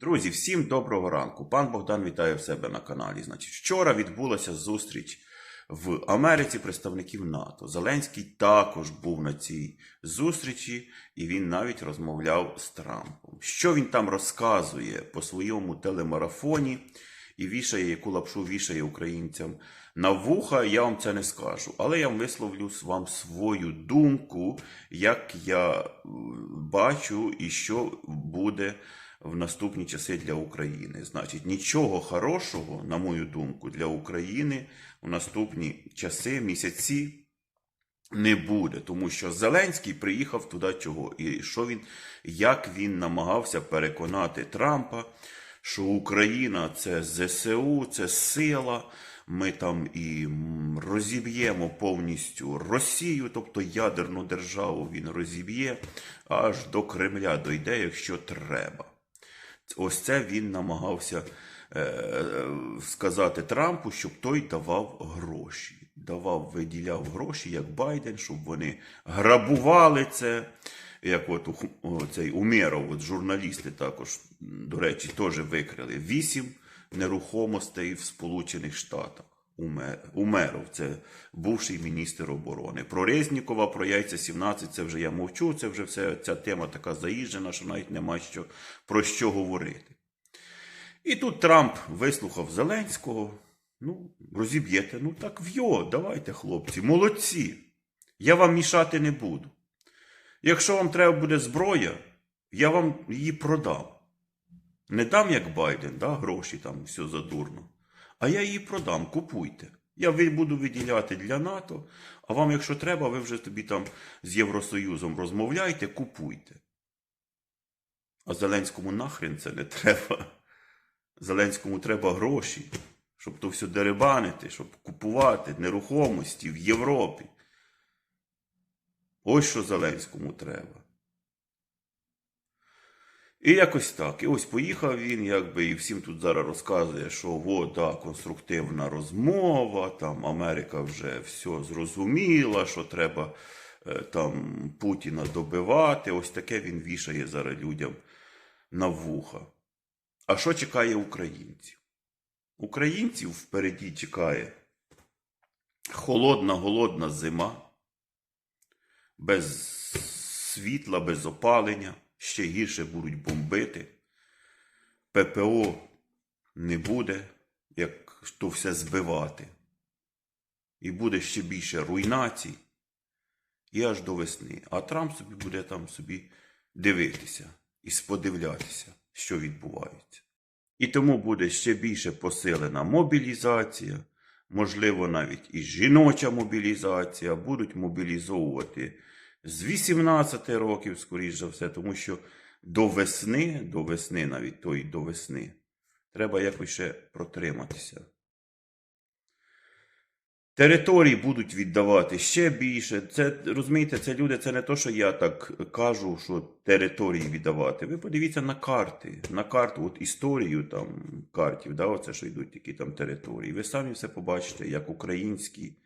Друзі, всім доброго ранку. Пан Богдан вітає в себе на каналі. Значить, вчора відбулася зустріч в Америці представників НАТО. Зеленський також був на цій зустрічі, і він навіть розмовляв з Трампом. Що він там розказує по своєму телемарафоні і вішає, яку лапшу вішає українцям на вуха, я вам це не скажу. Але я висловлю вам свою думку, як я бачу і що буде в наступні часи для України. Значить, нічого хорошого, на мою думку, для України в наступні часи, місяці не буде, тому що Зеленський приїхав туди чого. І що він, як він намагався переконати Трампа, що Україна це ЗСУ, це сила. Ми там і розіб'ємо повністю Росію, тобто ядерну державу він розіб'є, аж до Кремля дойде, якщо треба. Ось це він намагався е, е, сказати Трампу, щоб той давав гроші. Давав, виділяв гроші, як Байден, щоб вони грабували це. Як от цей Умєров, от журналісти також, до речі, теж викрили вісім нерухомостей в Сполучених Штатах. Уме- Умеров, це бувший міністр оборони. Про Резнікова, про яйця 17, це вже я мовчу, це вже все, ця тема така заїжджена, що навіть нема що, про що говорити. І тут Трамп вислухав Зеленського. Ну, розіб'єте, ну так вйо, давайте, хлопці, молодці. Я вам мішати не буду. Якщо вам треба буде зброя, я вам її продам. Не дам, як Байден, да, гроші там все задурно. А я її продам, купуйте. Я буду виділяти для НАТО, а вам, якщо треба, ви вже тобі там з Євросоюзом розмовляйте, купуйте. А Зеленському нахрен це не треба. Зеленському треба гроші, щоб то все деребанити, щоб купувати нерухомості в Європі. Ось що Зеленському треба. І якось так. І ось поїхав він, якби, і всім тут зараз розказує, що о, да, конструктивна розмова, там Америка вже все зрозуміла, що треба е, там Путіна добивати. Ось таке він вішає зараз людям на вуха. А що чекає українців? Українців впереді чекає холодна, голодна зима, без світла, без опалення, ще гірше будуть бомбити. ППО не буде, як то все збивати. І буде ще більше руйнацій. І аж до весни. А Трамп собі буде там собі дивитися і сподивлятися, що відбувається. І тому буде ще більше посилена мобілізація, можливо, навіть і жіноча мобілізація, будуть мобілізовувати з 18 років, скоріш за все, тому що до весни, до весни, навіть тої до весни, треба якось ще протриматися. Території будуть віддавати ще більше. Це розумієте, це люди, це не то, що я так кажу, що території віддавати. Ви подивіться на карти, на карту, от історію там картів, да, оце що йдуть такі там території. Ви самі все побачите, як українські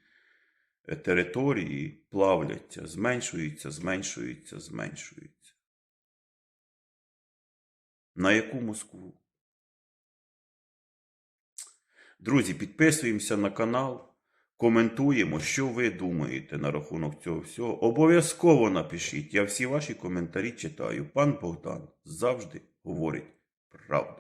території плавляться, зменшуються, зменшуються, зменшуються. На яку Москву? Друзі, підписуємося на канал, коментуємо, що ви думаєте на рахунок цього всього. Обов'язково напишіть. Я всі ваші коментарі читаю. Пан Богдан завжди говорить правду.